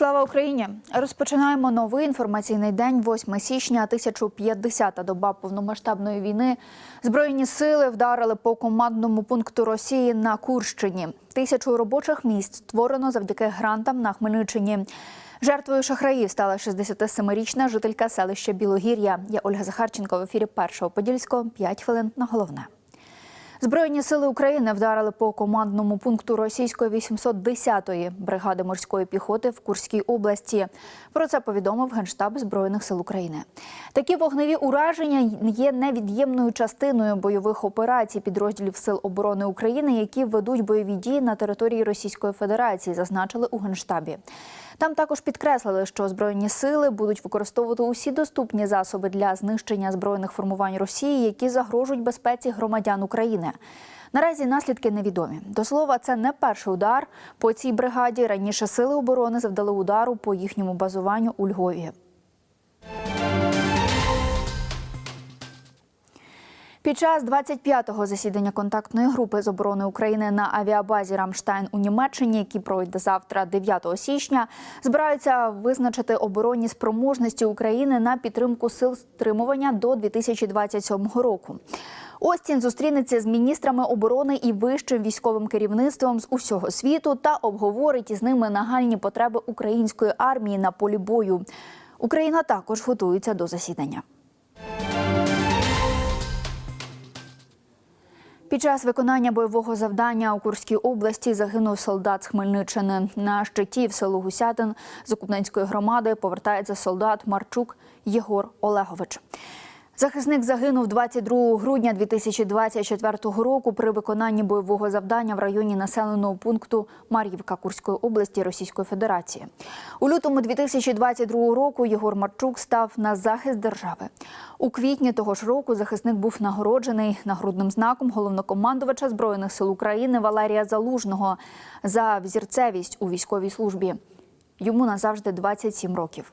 Слава Україні! Розпочинаємо новий інформаційний день, 8 січня, 1050-та доба повномасштабної війни. Збройні сили вдарили по командному пункту Росії на Курщині. Тисячу робочих місць створено завдяки грантам на Хмельниччині. Жертвою шахраїв стала 67-річна жителька селища Білогір'я. Я Ольга Захарченко в ефірі першого подільського. 5 хвилин на головне. Збройні сили України вдарили по командному пункту російської 810-ї бригади морської піхоти в Курській області. Про це повідомив Генштаб Збройних сил України. Такі вогневі ураження є невід'ємною частиною бойових операцій підрозділів Сил оборони України, які ведуть бойові дії на території Російської Федерації, зазначили у Генштабі. Там також підкреслили, що збройні сили будуть використовувати усі доступні засоби для знищення збройних формувань Росії, які загрожують безпеці громадян України. Наразі наслідки невідомі. До слова, це не перший удар по цій бригаді. Раніше сили оборони завдали удару по їхньому базуванню у Львові. Під час 25-го засідання контактної групи з оборони України на авіабазі Рамштайн у Німеччині, які пройде завтра, 9 січня, збираються визначити оборонні спроможності України на підтримку сил стримування до 2027 року. Остін зустрінеться з міністрами оборони і вищим військовим керівництвом з усього світу та обговорить із ними нагальні потреби української армії на полі бою. Україна також готується до засідання. Під час виконання бойового завдання у Курській області загинув солдат з Хмельниччини. На щиті в село Гусятин з Окупненської громади повертається солдат Марчук Єгор Олегович. Захисник загинув 22 грудня 2024 року при виконанні бойового завдання в районі населеного пункту Мар'ївка Курської області Російської Федерації. У лютому 2022 року Єгор Марчук став на захист держави. У квітні того ж року захисник був нагороджений нагрудним знаком головнокомандувача збройних сил України Валерія Залужного за взірцевість у військовій службі. Йому назавжди 27 років.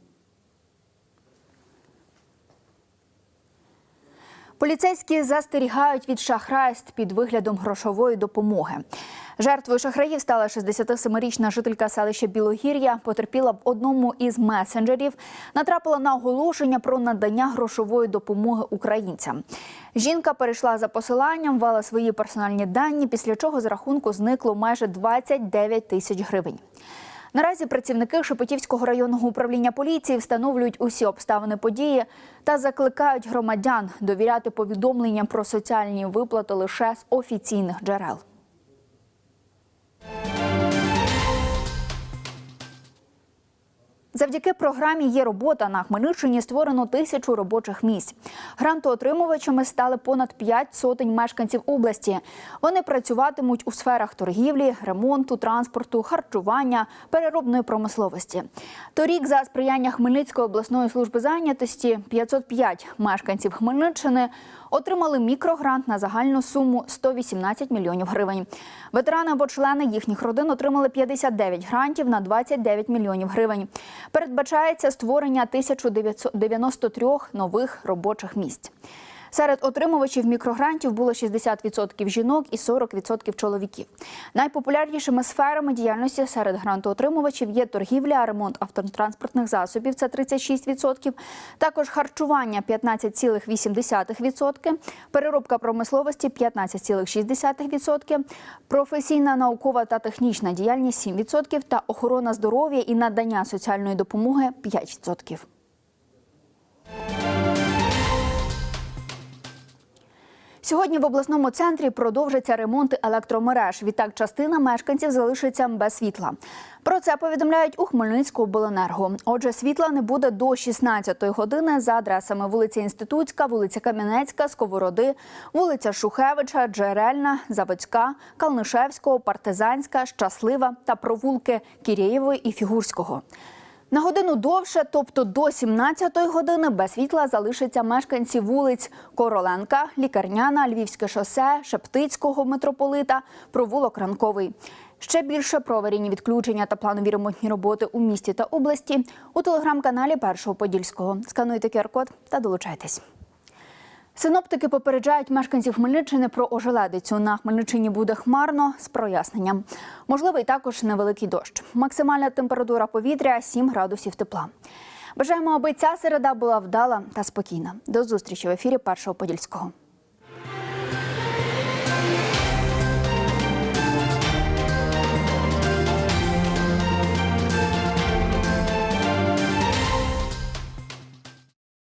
Поліцейські застерігають від шахрайств під виглядом грошової допомоги. Жертвою шахраїв стала 67-річна жителька селища Білогір'я. Потерпіла в одному із месенджерів, натрапила на оголошення про надання грошової допомоги українцям. Жінка перейшла за посиланням, ввела свої персональні дані, після чого з рахунку зникло майже 29 тисяч гривень. Наразі працівники Шепетівського районного управління поліції встановлюють усі обставини події та закликають громадян довіряти повідомленням про соціальні виплати лише з офіційних джерел. Завдяки програмі є робота на Хмельниччині створено тисячу робочих місць. Грантоотримувачами стали понад п'ять сотень мешканців області. Вони працюватимуть у сферах торгівлі, ремонту, транспорту, харчування, переробної промисловості. Торік, за сприяння Хмельницької обласної служби зайнятості, 505 мешканців Хмельниччини отримали мікрогрант на загальну суму 118 мільйонів гривень. Ветерани або члени їхніх родин отримали 59 грантів на 29 мільйонів гривень. Передбачається створення 1993 нових робочих місць. Серед отримувачів мікрогрантів було 60% жінок і 40% чоловіків. Найпопулярнішими сферами діяльності серед грантоотримувачів є торгівля, ремонт автотранспортних засобів це 36%, також харчування 15,8%, переробка промисловості 15,6%, професійна наукова та технічна діяльність 7% та охорона здоров'я і надання соціальної допомоги 5%. Сьогодні в обласному центрі продовжаться ремонти електромереж. Відтак, частина мешканців залишиться без світла. Про це повідомляють у Хмельницькому обленерго. Отже, світла не буде до 16-ї години за адресами вулиця Інститутська, вулиця Кам'янецька, Сковороди, вулиця Шухевича, Джерельна, Заводська, Калнишевського, Партизанська, Щаслива та провулки Кірєєвої і Фігурського. На годину довше, тобто до 17-ї години, без світла залишаться мешканці вулиць Короленка, Лікарняна, Львівське шосе, Шептицького митрополита, провулок Ранковий. Ще більше про аварійні відключення та планові ремонтні роботи у місті та області у телеграм-каналі Першого Подільського. Скануйте QR-код та долучайтесь. Синоптики попереджають мешканців Хмельниччини про ожеледицю. На Хмельниччині буде хмарно з проясненням. Можливий також невеликий дощ. Максимальна температура повітря 7 градусів тепла. Бажаємо, аби ця середа була вдала та спокійна. До зустрічі в ефірі Першого Подільського.